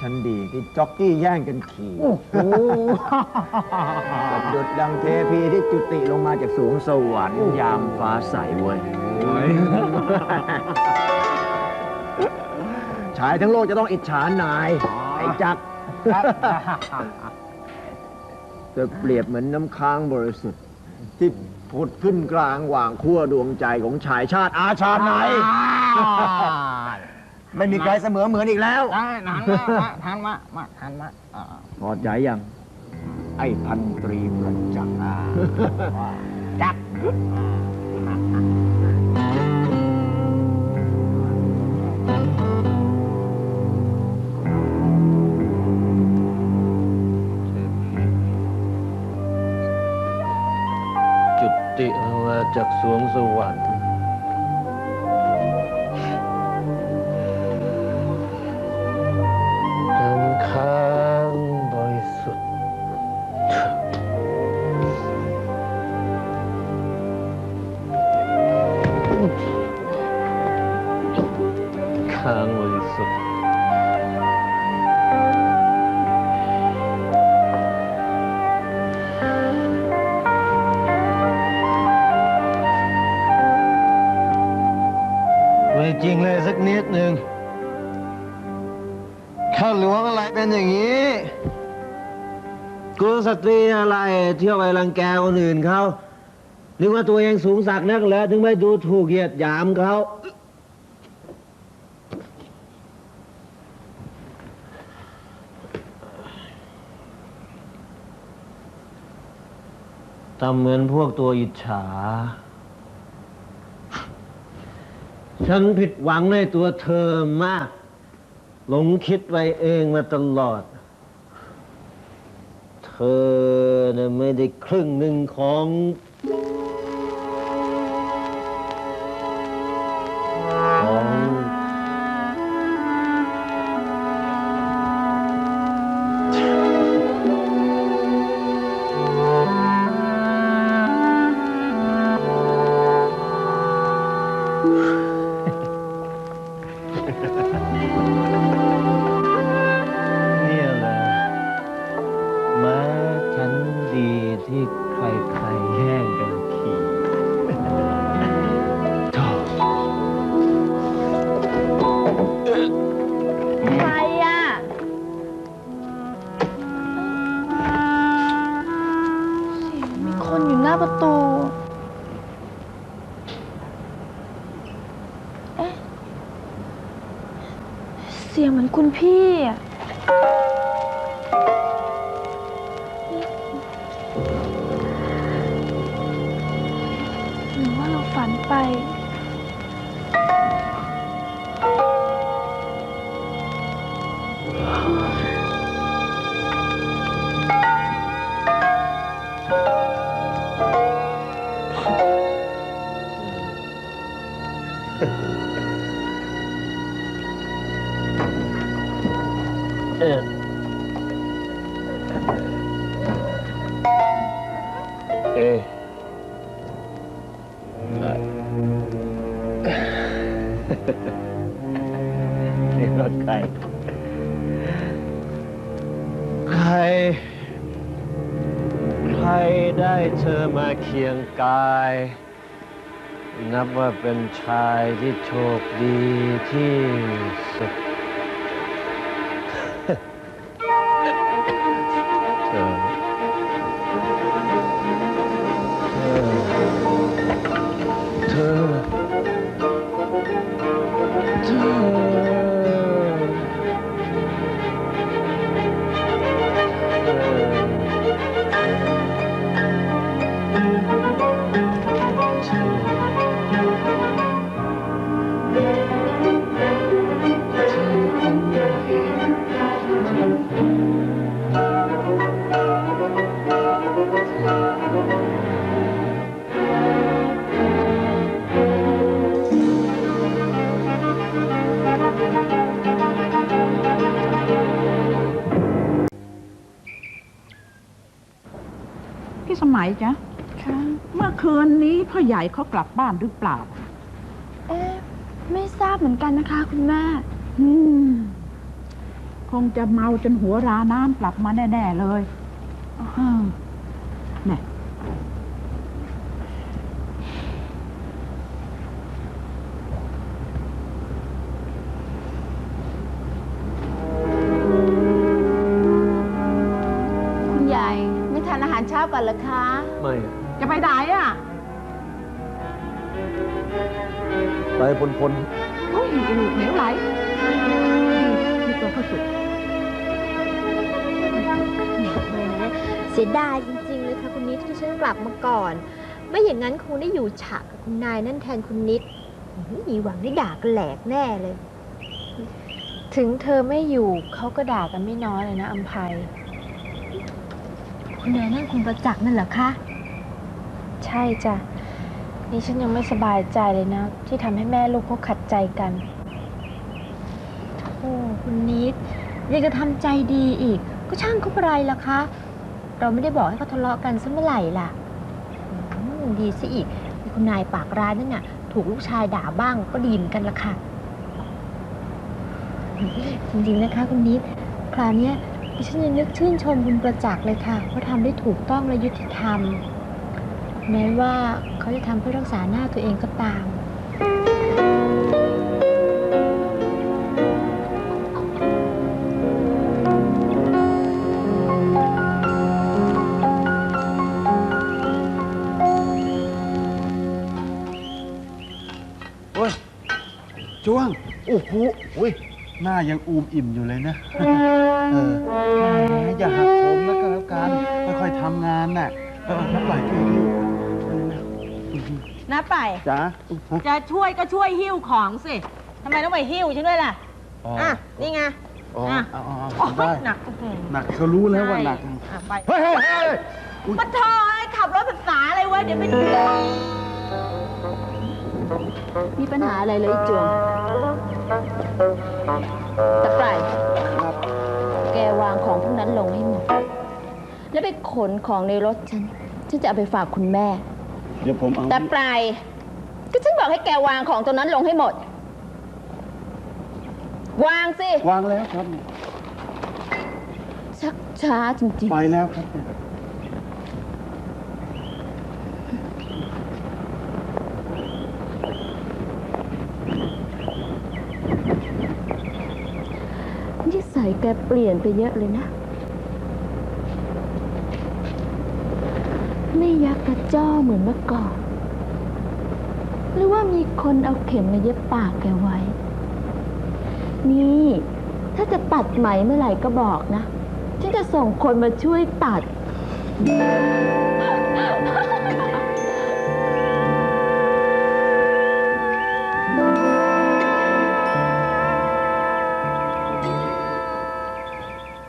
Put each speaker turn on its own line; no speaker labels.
ชั้นดีที่จ็อกกี้แย่งกันขี่
โอ้โห
สะดุดดังเทพีที่จุติลงมาจากสวงสวรรค์ยามฟ้าใสเว้ยชายทั้งโลกจะต้องอิจฉานาย ไอ้จักรจะเปรียบเหมือนน้ำค้างบริสุทธิ์ที่ผุดขึ้นกลางหว่างขั้วดวงใจของชายชาติอาชาไนย ไม่มีใครเสมอเหมือนอีกแล้ว
ได้หันมามาหันมามาหันมาอ่า
พอใจยัง ไอ้พันตรีประจักษ์
จัก
จุติมาจากสวงสวรรค์ นี้กุลสตรีอะไร เที่ยวไปรังแกคนอื่นเขานึกว่าตัวเองสูงสักนักแล้วถึงไม่ดูถูกเหยียดหยามเขาทำเหมือนพวกตัวอิจฉา ฉันผิดหวังในตัวเธอมาก หลงคิดไว้เองมาตลอด เธอน่ะไม่ได้ครึ่งหนึ่งของของ ดีที่ใครๆแย่งกันขี่โธ่
ใครอะ มีคนอยู่หน้าประตู เอ๊ะ เสียงเหมือนคุณพี่อะ ฝันไป
เอ๊ะ ใคร ใคร ใครได้เธอมาเคียงกาย นับว่าเป็นชายที่โชคดีที่สุด
มัยจ๊ะ
ค่ะ
เมื่อคืนนี้พ่อใหญ่เขากลับบ้านหรือเปล่า
เอ๊ะ ไม่ทราบเหมือนกันนะคะ คุณแม่
อืม คงจะเมาจนหัวราน้ำกลับมาแน่ ๆ เลยอ้าวแน่
คุณยายไม่ทานอาหารเช้าก่อนเหรอคะ
ไม่อะ
จะไปไหนอะ
ไปพลพล
อุ้ยลูกเหลวไหลนี่ตัวข้าสุด
แหมเสียดายจริงๆเลยค่ะคุณนิดที่ฉันกลับมาก่อน ไม่อย่างนั้นคงได้อยู่ฉากกับคุณนายนั่นแทนคุณนิดอื้อหือมีหวังได้ด่ากันแหลกแน่เลย
ถึงเธอไม่อยู่เขาก็ด่ากันไม่น้อยเลยนะอัมภัย
คุณนายนั่นคุณประจักษ์นั่นเหรอคะ
ใช่จ้ะ นี่ฉันยังไม่สบายใจเลยนะ ที่ทำให้แม่ลูกเขาขัดใจกัน
โอ้คุณนิดยังจะทำใจดีอีก ก็ช่างเขาเป็นไรล่ะคะ เราไม่ได้บอกให้เขาทะเลาะกันซะเมื่อไหร่ล่ะอืมดีซะอีกคุณนายปากร้ายนั่นน่ะ ถูกลูกชายด่าบ้างก็ดีเหมือนกันละค่ะ จริงๆนะคะคุณนิด คราวเนี้ยดิฉันยังนึกชื่นชมคุณประจักษ์เลยค่ะว่าทำได้ถูกต้องและยุติธรรม แม้ว่าเขาจะทำเพื่อรักษาหน้าตัวเองก็ตาม
โอ้ยจ้วง โอ้โหอุ้ยหน้ายังอูมอิ่มอยู่เลยนะ เออแหมอย่าหักโหมนะก็แล้วกันค่อยๆทำงานน่ะเออนักไหลช่วยดูเออนะ
นะไป
จ๋า
จะช่วยก็ช่วยหิ้วของสิทำไมต้องไปหิ้วฉันด้วยล่ะ
อ๋อ
อะนี่ไง
อ๋อ
อะ
เอาเอา
โอ้
เอา
ย
ได้
หนักอื้อหือ
หนักเขารู้แล้วว่าหนัก
ใช่อะไป
เฮ้ยเฮ้ยเฮ้ย
มาทอให้ขับรถภาษาอะไรวะเดี๋ยวเป็น
มีปัญหาอะไรเลยจวงตะไคร่
ครับ
แกวางของพวกนั้นลงให้หมด แล้วไปขนของในรถฉัน ฉันจะเอาไปฝากคุณแม่
เดี๋ยวผมเอา
แต่ปลาย ก็ฉันบอกให้แกวางของตรงนั้นลงให้หมด วางสิ
วางแล้วครับ
ชักช้าจริง
ไปแล้วครับเนี่ย
ๆนิสัยแกเปลี่ยนไปเยอะเลยนะ ไม่ยักกระจ้อเหมือนเมื่อก่อน หรือว่ามีคนเอาเข็มมาเย็บปากแกไว้ นี่ ถ้าจะตัดไหมเมื่อไหร่ก็บอกนะ ฉันจะส่งคนมาช่วยตัด